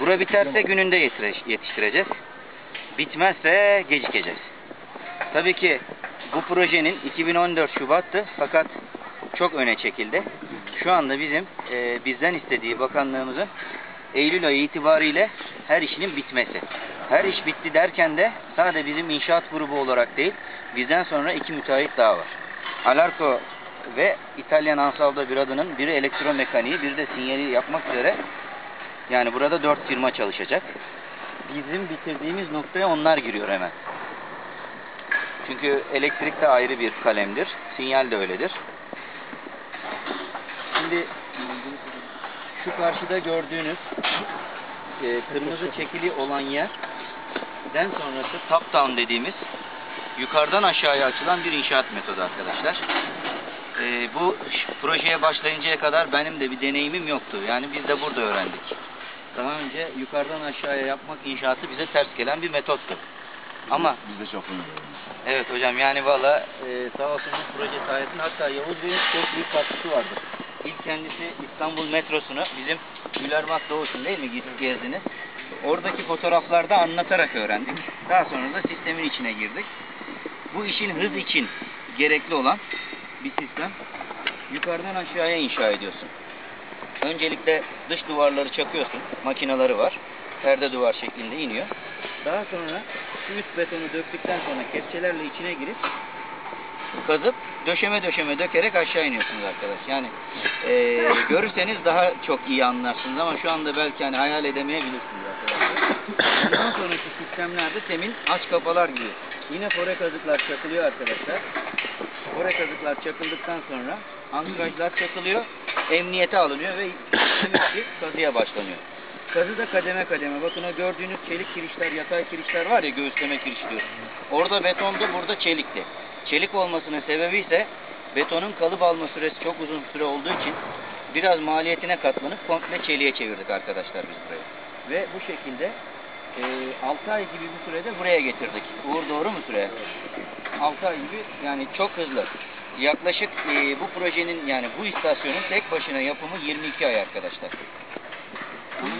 Bura biterse gününde yetiştireceğiz. Bitmezse gecikeceğiz. Tabii ki bu projenin 2014 Şubat'tı fakat çok öne çekildi. Şu anda bizim e, bizden istediği bakanlığımızın Eylül ayı itibariyle her işinin bitmesi. Her iş bitti derken de sadece bizim inşaat grubu olarak değil, bizden sonra iki müteahhit daha var. Alarko ve İtalyan Ansaldo bir adının biri elektromekaniği, biri de sinyali yapmak üzere yani burada dört firma çalışacak. Bizim bitirdiğimiz noktaya onlar giriyor hemen. Çünkü elektrik de ayrı bir kalemdir. Sinyal de öyledir. Şimdi şu karşıda gördüğünüz e, kırmızı çekili olan yerden sonrası top down dediğimiz yukarıdan aşağıya açılan bir inşaat metodu arkadaşlar. E, bu projeye başlayıncaya kadar benim de bir deneyimim yoktu. Yani biz de burada öğrendik. Daha önce yukarıdan aşağıya yapmak inşaatı bize ters gelen bir metottu. Ama Biz de çok önemli. Evet hocam yani valla e, sağ olsun bu proje sayesinde hatta Yavuz Bey'in çok büyük katkısı vardır. İlk kendisi İstanbul metrosunu bizim Gülermak Doğusun değil mi gidip gezdiniz. Oradaki fotoğraflarda anlatarak öğrendik. Daha sonra da sistemin içine girdik. Bu işin hız için gerekli olan bir sistem. Yukarıdan aşağıya inşa ediyorsun. Öncelikle dış duvarları çakıyorsun. Makineleri var. Perde duvar şeklinde iniyor. Daha sonra üst betonu döktükten sonra kepçelerle içine girip kazıp döşeme döşeme dökerek aşağı iniyorsunuz arkadaş. Yani eee, görürseniz daha çok iyi anlarsınız ama şu anda belki hani hayal edemeyebilirsiniz arkadaşlar. Ondan sonraki sistemlerde temin aç kapalar gibi. Yine fore kazıklar çakılıyor arkadaşlar. Fore kazıklar çakıldıktan sonra ankrajlar çakılıyor, emniyete alınıyor ve kazıya başlanıyor. Kazı da kademe kademe. Bakın o gördüğünüz çelik kirişler, yatay kirişler var ya göğüsleme kiriş diyor. Orada betondu, burada çelikti. Çelik olmasının sebebi ise betonun kalıp alma süresi çok uzun süre olduğu için biraz maliyetine katlanıp komple çeliğe çevirdik arkadaşlar biz burayı. Ve bu şekilde 6 ay gibi bir sürede buraya getirdik. Uğur doğru mu süre? 6 ay gibi yani çok hızlı. Yaklaşık e, bu projenin yani bu istasyonun tek başına yapımı 22 ay arkadaşlar.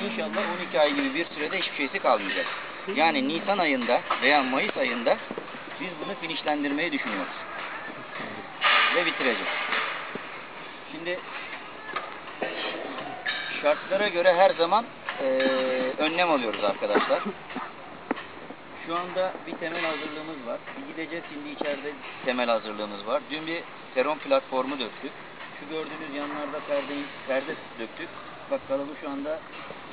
İnşallah 12 ay gibi bir sürede hiçbir şeysi kalmayacak. Yani Nisan ayında veya Mayıs ayında biz bunu finişlendirmeyi düşünüyoruz. Ve bitireceğiz. Şimdi şartlara göre her zaman eee, önlem alıyoruz arkadaşlar. Şu anda bir temel hazırlığımız var. Bir gideceğiz şimdi içeride temel hazırlığımız var. Dün bir seron platformu döktük. Şu gördüğünüz yanlarda perdeyi, perde döktük. Bak kalıbı şu anda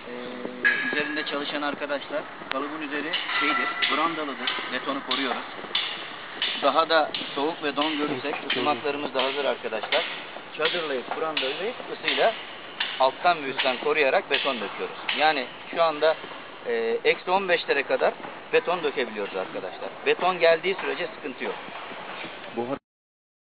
eee, üzerinde çalışan arkadaşlar kalıbın üzeri şeydir, brandalıdır. Betonu koruyoruz. Daha da soğuk ve don görürsek ısımaklarımız da hazır arkadaşlar. Çadırlayıp, brandalayıp ısıyla alttan ve üstten koruyarak beton döküyoruz. Yani şu anda e, eksi 15'lere kadar beton dökebiliyoruz arkadaşlar. Beton geldiği sürece sıkıntı yok.